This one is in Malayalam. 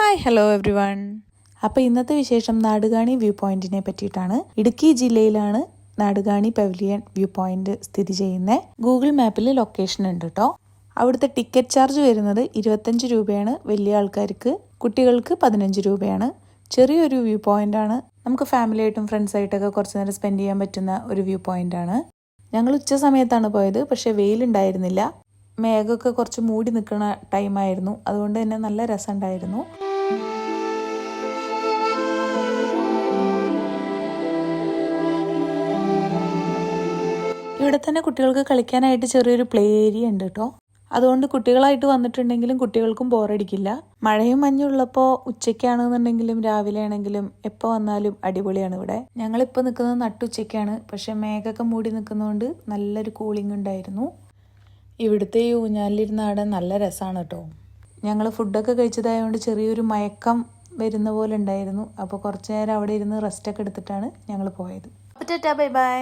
ഹായ് ഹലോ എവ്രി വൺ അപ്പോൾ ഇന്നത്തെ വിശേഷം നാടുകാണി വ്യൂ പോയിന്റിനെ പറ്റിയിട്ടാണ്. ഇടുക്കി ജില്ലയിലാണ് നാടുകാണി പവലിയൻ വ്യൂ പോയിന്റ് സ്ഥിതി ചെയ്യുന്നത് ഗൂഗിൾ മാപ്പിൽ ലൊക്കേഷൻ ഉണ്ട് കേട്ടോ. അവിടുത്തെ ടിക്കറ്റ് ചാർജ് വരുന്നത് ഇരുപത്തഞ്ച് രൂപയാണ് വലിയ ആൾക്കാർക്ക്. കുട്ടികൾക്ക് പതിനഞ്ച് രൂപയാണ്. ചെറിയൊരു വ്യൂ പോയിന്റ് ആണ് നമുക്ക് ഫാമിലി ആയിട്ടും ഫ്രണ്ട്സ് ആയിട്ടൊക്കെ കുറച്ച് നേരം സ്പെൻഡ് ചെയ്യാൻ പറ്റുന്ന ഒരു വ്യൂ പോയിന്റ് ആണ് ഞങ്ങൾ ഉച്ച സമയത്താണ് പോയത് പക്ഷേ വെയിലുണ്ടായിരുന്നില്ല. മേഘമൊക്കെ കുറച്ച് മൂടി നിൽക്കുന്ന ടൈമായിരുന്നു. അതുകൊണ്ട് തന്നെ നല്ല രസമുണ്ടായിരുന്നു. ഇവിടെ തന്നെ കുട്ടികൾക്ക് കളിക്കാനായിട്ട് ചെറിയൊരു പ്ലേ ഏരിയ ഉണ്ട് കേട്ടോ അതുകൊണ്ട് കുട്ടികളായിട്ട് വന്നിട്ടുണ്ടെങ്കിലും കുട്ടികൾക്കും ബോറടിക്കില്ല മഴയും മഞ്ഞുള്ളപ്പോൾ ഉച്ചയ്ക്കാണെന്നുണ്ടെങ്കിലും രാവിലെ ആണെങ്കിലും എപ്പോൾ വന്നാലും അടിപൊളിയാണ് ഇവിടെ. ഞങ്ങളിപ്പോൾ നിൽക്കുന്നത് നട്ടുച്ചയ്ക്കാണ്. പക്ഷെ മേഘൊക്കെ മൂടി നിൽക്കുന്നതുകൊണ്ട് നല്ലൊരു കൂളിംഗ് ഉണ്ടായിരുന്നു. ഇവിടുത്തെ ഈ ഊഞ്ഞാലിരുന്ന ആടെ നല്ല രസമാണ് കേട്ടോ ഞങ്ങൾ ഫുഡൊക്കെ കഴിച്ചതായതുകൊണ്ട് ചെറിയൊരു മയക്കം വരുന്ന പോലെ ഉണ്ടായിരുന്നു. അപ്പോൾ കുറച്ച് നേരം അവിടെ ഇരുന്ന് റെസ്റ്റൊക്കെ എടുത്തിട്ടാണ് ഞങ്ങൾ പോയത്. Bye bye